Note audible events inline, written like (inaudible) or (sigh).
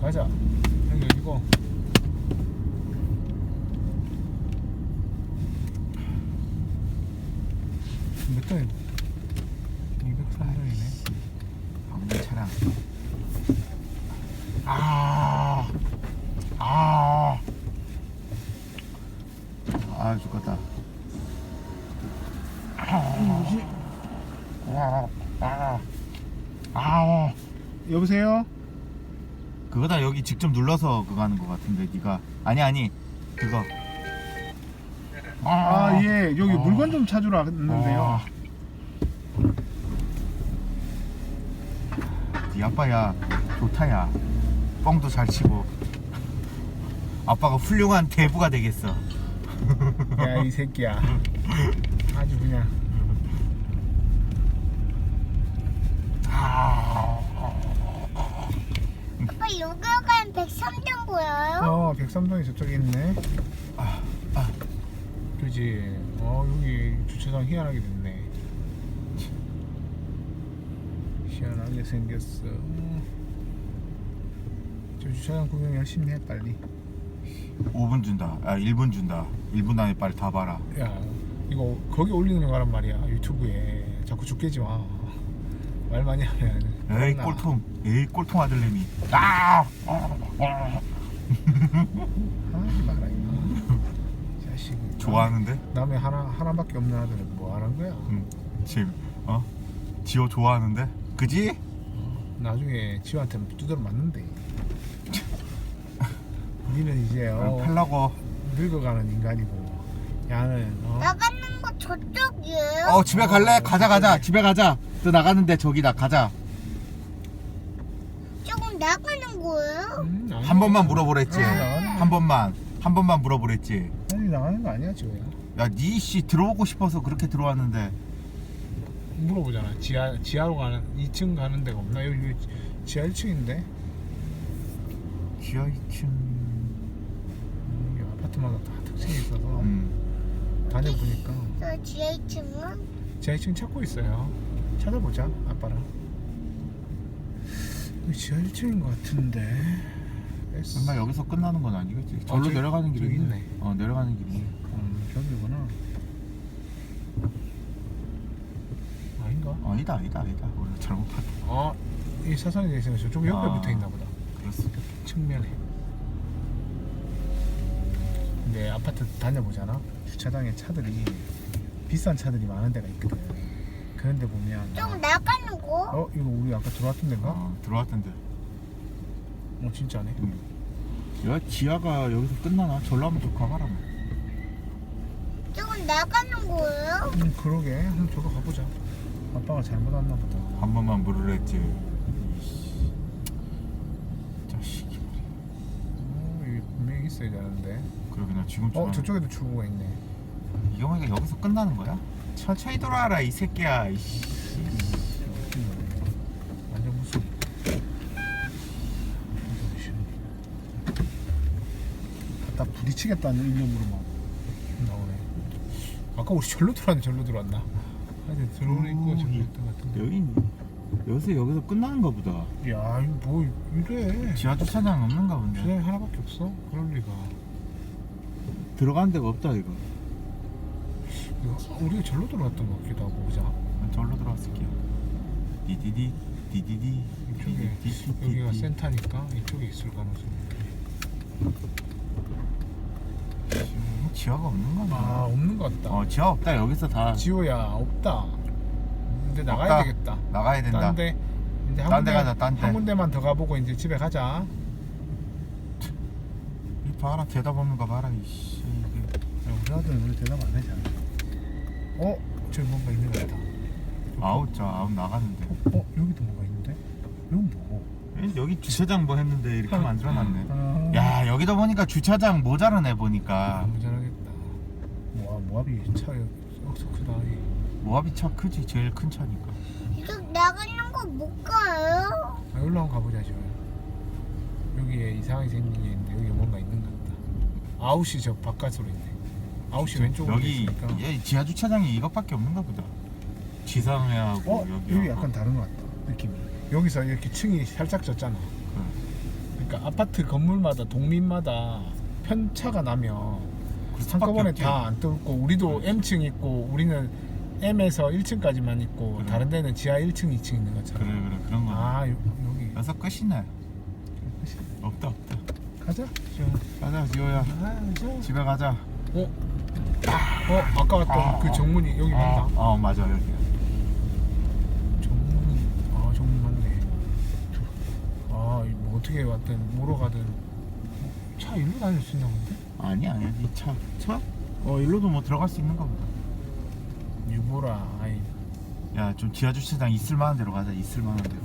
가자. 여기 어디고? 몇 동이? 203동이네. 방문 차량. 아, 아, 아 죽었다. 뭐지? 아, 아, 아. 여보세요? 그거 다 여기 직접 눌러서 그거 하는 것 같은데 네가 아니 아니 그거. 아, 예. 여기 아. 물건 좀 찾으러 왔는데요. 네 아빠야 좋다야 뻥도 잘 치고 아빠가 훌륭한 대부가 되겠어 야, 이 새끼야. 아주 그냥. 아빠 여기 가면 103점 103동이 저쪽에 있네. 아, 아. 그지. 어, 여기 주차장 희한하게 됐네. 희한하게 생겼어. 저 주차장 구경 열심히 해, 빨리. 5분 준다 아 1분 준다 1분 안에 빨리 다 봐라 야, 이거 거기 올리는 거란 말이야. 유튜브에. 자꾸 죽겠지 마. 말 많이 하면. 에이. 꼴통 에이 꼴통 아들내미 아! 하지 마라, 이거. 자식. 좋아하는데? 남의 하나, 하나밖에 없는 아들은 뭐 하는 거야? 응 지금 어? 지호 좋아하는데? 그지? 나중에 지호한테 두드려 맞는데. (laughs) 니는 이제 어, 팔라고 늙어가는 인간이고 야는 어? 나가는 거 저쪽이에요? 어 집에 갈래? 가자 가자 집에 가자 또 나가는데 저기다 가자 나가는 거예요? 음. 한 번만 물어보랬지. 아, 한 번만 한 번만 물어보랬지. 아니 나가는 거 아니야 지호야 야니씨 들어오고 싶어서 그렇게 들어왔는데. 물어보잖아. 지하, 지하로 가는 2층 가는 데가 없나? 여기 여기 지하 1층인데? 지하 2층. 여기 아파트마다 다 특징이 있어서 음. 다녀보니까. 저 지하 2층은? 지하 2층 찾고 있어요. 찾아보자 아빠랑 지하 1층인 것 같은데. 설마 여기서 끝나는 건 아니겠지? 절로 저기- 내려가는 길이 저기 있네. 있네. 어 내려가는 길이. 음, 저기구나 아닌가? 아니다 아니다 아니다. 우리가 잘못 봤다. 어, 이 사선이 돼 있으면 저쪽 옆에 아. 붙어 있나 보다. 그렇습니다. 측면에. 근데 아파트 다녀보잖아. 주차장에 차들이 비싼 차들이 많은 데가 있거든. 그런데 보면 좀 나가는 거? 어 이거 우리 아까 들어왔던 데인가? 어 들어왔던데. 어 진짜네. 음. 야 지하가 여기서 끝나나? 좀 가봐라. 뭐. 조금 나가는 거예요? 음 그러게. 한번 저로 가보자. 아빠가 잘못 왔나 보다. 한 번만. 이씨. 자식이 말이야. 어 여기 분명히 있어야 되는데. 그러게 나 지금쯤. 어 저쪽에도 출구가 있네. 이 경우가 여기서 끝나는 거야? 천천히 돌아와라 이 새끼야. 이씨. 완전 무슨. 갖다 부딪히겠다는 일념으로만 나오네. 아까 우리 절로 들어왔는데 절로 들어왔나? 하여튼 들어오는 입구가 절로 있던 것 같은데. 여기 여기서 여기서 끝나는가 보다. 야 이거 뭐 이래? 지하 주차장 없는가 본데. 주차장이 하나밖에 없어? 그럴 리가. 들어가는 데가 없다 이거. 이거 우리가 절로 들어왔던 것 같기도 하고 그자? 절로 들어왔을게요. 디디디 디디디 이쪽에 디디디 여기가 센터니까 이쪽에 있을 가능성이. 음, 지하가 없는 거야. 아 없는 것 같다. 어 지하 없다 여기서 다 지호야 없다. 근데 나가야 없다. 되겠다. 나가야 된다. 딴데 이제 한 군데 가자, 딴 데. 한 군데만 더 가보고 이제 집에 가자. 이 봐라 대답 없는 거 봐라 이씨. 이게. 우리 아들은 우리 대답 안 하잖아. 어 저기 뭔가 있는 것 같다. 아웃 자 아웃 나가는데. 어 여기도 뭐가 있는데? 이건 뭐고? 에, 여기 주차장 뭐 했는데 이렇게 만들어놨네. 아, 야 여기다 보니까 주차장 모자라네 보니까. 너무 잘하겠다. 모압 모압이 차 억수 크다. 이. 모하비 차 크지 제일 큰 차니까. 이거 나가는 거 못 가요? 아, 여기로 한번 가보자 지금. 여기에 이상하게 생긴 게 있는데 여기 뭔가 있는 것 같다. 아웃이 저 바깥으로 있네. 아웃이 왼쪽으로 여기 있으니까. 얘 지하 주차장이 이것밖에 없는가 보다. 지상해하고 어 여기 여기 약간 다른 것 같다 느낌이. 여기서 이렇게 층이 살짝 졌잖아. 그러니까 아파트 건물마다 동민마다 편차가 나면 그럴 한꺼번에 수밖에 다안 뚫고 우리도 M층 있고 우리는 M에서 1층까지만 있고 그래. 다른 데는 지하 1층, 2층 있는 것처럼. 그래 그래 그런 거 아 요, 여기 여섯 끝이네 없다 없다 가자. 가자 지호야 아, 저. 집에 가자 어? 어 아까 왔던 아, 그 아. 정문이 여기 맞나? 어, 어 맞아 여기 정문이 아 정문 맞네. 아뭐 어떻게 왔든 뭐로 가든 차 일로 다닐 수 있나 본데? 아니 아니야 이차 차? 어 일로도 뭐 들어갈 수 있는가 보다 유보라 아이 야좀 지하 주차장 있을 만한 데로 가자 있을 만한 데로